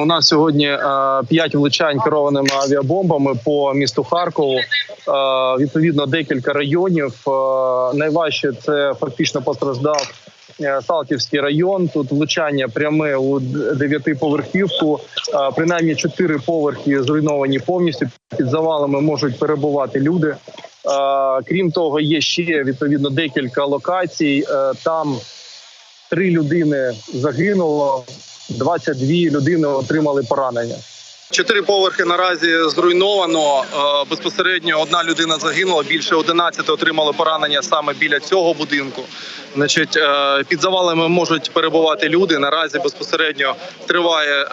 У нас сьогодні е, п'ять влучань керованими авіабомбами по місту Харкову. Е, відповідно, декілька районів. Е, найважче це фактично постраждав Салтівський район. Тут влучання пряме у дев'ятиповерхівку. Принаймні чотири поверхи зруйновані повністю. Під завалами можуть перебувати люди. Крім того, є ще відповідно декілька локацій. Там три людини загинуло, 22 людини отримали поранення. Чотири поверхи наразі зруйновано. Е, Безпосередньо одна людина загинула. Більше 11 отримали поранення саме біля цього будинку. Значить, е, під завалами можуть перебувати люди. Наразі безпосередньо триває е,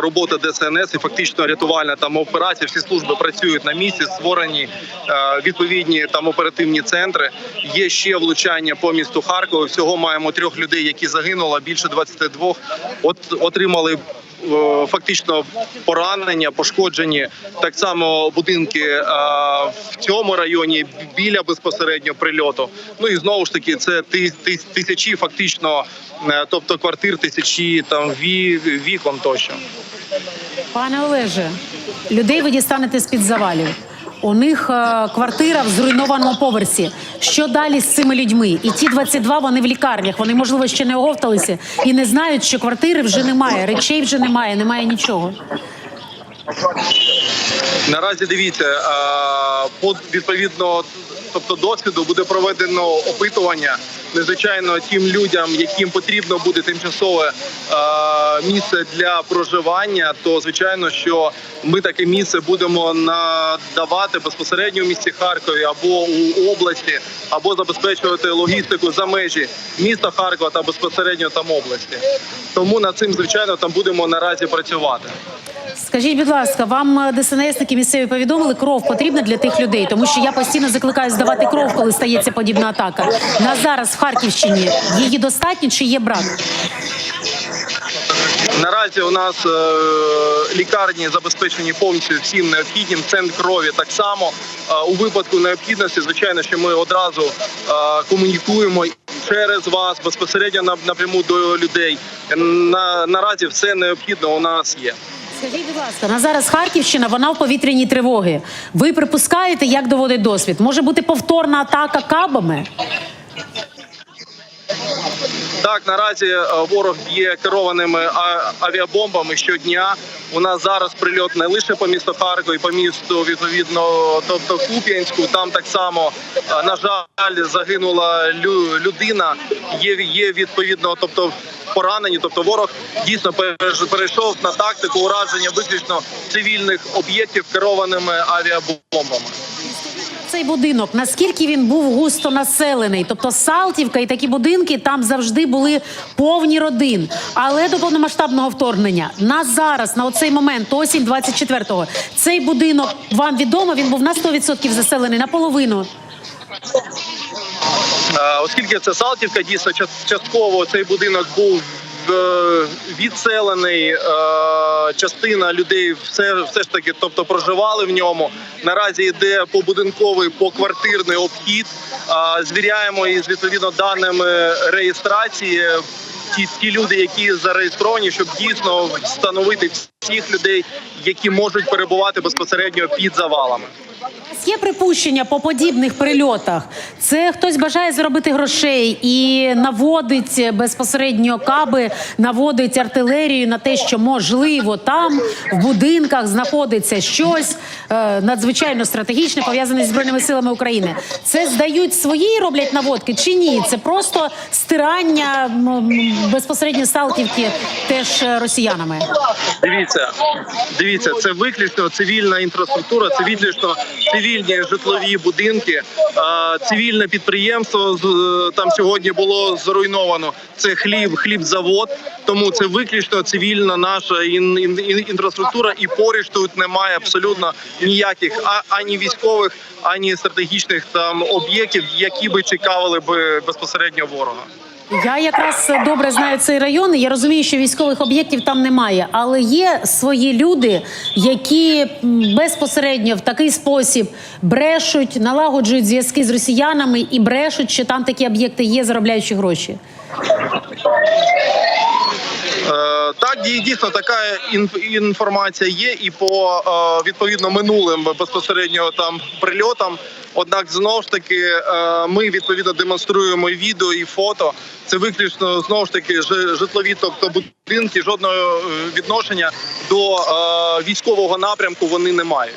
робота ДСНС і фактично рятувальна там операція. Всі служби працюють на місці, створені відповідні там оперативні центри. Є ще влучання по місту Харкову. Всього маємо трьох людей, які загинули. Більше 22 от отримали фактично поранення, пошкоджені так само будинки е, в цьому районі біля безпосередньо прильоту. Ну і знову ж таки, це ти- ти- тисячі фактично, е, тобто квартир, тисячі там ві- вікон тощо. Пане Олеже, людей ви дістанете з під завалів. У них е, квартира в зруйнованому поверсі. Що далі з цими людьми? І ті 22, вони в лікарнях. Вони можливо ще не оговталися і не знають, що квартири вже немає, речей вже немає, немає нічого. Наразі дивіться, по відповідно, тобто досвіду буде проведено опитування. Незвичайно тим людям, яким потрібно буде тимчасове а, місце для проживання, то звичайно, що ми таке місце будемо надавати безпосередньо в місті Харкові або у області, або забезпечувати логістику за межі міста Харкова та безпосередньо там області. Тому над цим звичайно там будемо наразі працювати. Скажіть, будь ласка, вам е, ДСНСники місцеві повідомили, кров потрібна для тих людей, тому що я постійно закликаю здавати кров, коли стається подібна атака. На зараз в Харківщині її достатньо чи є брак? Наразі у нас е, лікарні забезпечені повністю всім необхідним. Центр крові так само. Е, у випадку необхідності, звичайно, що ми одразу комунікуємо через вас безпосередньо на- напряму до людей. На, наразі все необхідне у нас є. Скажіть, будь ласка, на зараз Харківщина, вона в повітряній тривоги. Ви припускаєте, як доводить досвід? Може бути повторна атака кабами? Так, наразі е, ворог б'є керованими авіабомбами щодня. У нас зараз прильот не лише по місту Харкові, по місту відповідно, тобто Куп'янську. Там так само е, на жаль загинула лю- людина. Є є відповідно, тобто поранені. Тобто ворог дійсно перейшов на тактику ураження виключно цивільних об'єктів керованими авіабомбами. Цей будинок, наскільки він був густо населений? Тобто Салтівка і такі будинки там завжди були повні родин. Але до повномасштабного вторгнення на зараз, на оцей момент, осінь 24-го, цей будинок вам відомо, він був на 100% заселений наполовину. Оскільки це Салтівка, дійсно час- частково цей будинок був е, відселений. е, Частина людей все, все ж таки, тобто проживали в ньому. Наразі йде побудинковий поквартирний обхід. Звіряємо із відповідно даними реєстрації. Ті, ті люди, які зареєстровані, щоб дійсно встановити всіх людей, які можуть перебувати безпосередньо під завалами. Вас Є припущення по подібних прильотах. Це хтось бажає заробити грошей і наводить безпосередньо каби, наводить артилерію на те, що можливо там в будинках знаходиться щось е, надзвичайно стратегічне, пов'язане зі збройними силами України. Це здають свої і роблять наводки чи ні? Це просто стирання безпосередньо Салтівки теж росіянами. Дивіться, дивіться, це виключно цивільна інфраструктура, це виключно цивільні житлові будинки, цивільне підприємство. е, Там сьогодні було зруйновано. Це хліб, хлібзавод. Тому це виключно цивільна наша ін- ін- ін- інфраструктура, і поруч тут немає абсолютно ніяких ані військових, ані стратегічних там об'єктів, які би цікавили би безпосередньо ворога. Я якраз добре знаю цей район. Я розумію, що військових об'єктів там немає, але є свої люди, які безпосередньо в такий спосіб брешуть, налагоджують зв'язки з росіянами і брешуть, що там такі об'єкти є, заробляючи гроші. Е, так, дійсно така ін- інформація є, і по е, відповідно минулим безпосередньо там прильотам. Однак, знову ж таки, е, ми відповідно демонструємо відео і фото. Це виключно знову ж таки жи- житлові, тобто будинки, жодного е, відношення до е, військового напрямку вони не мають.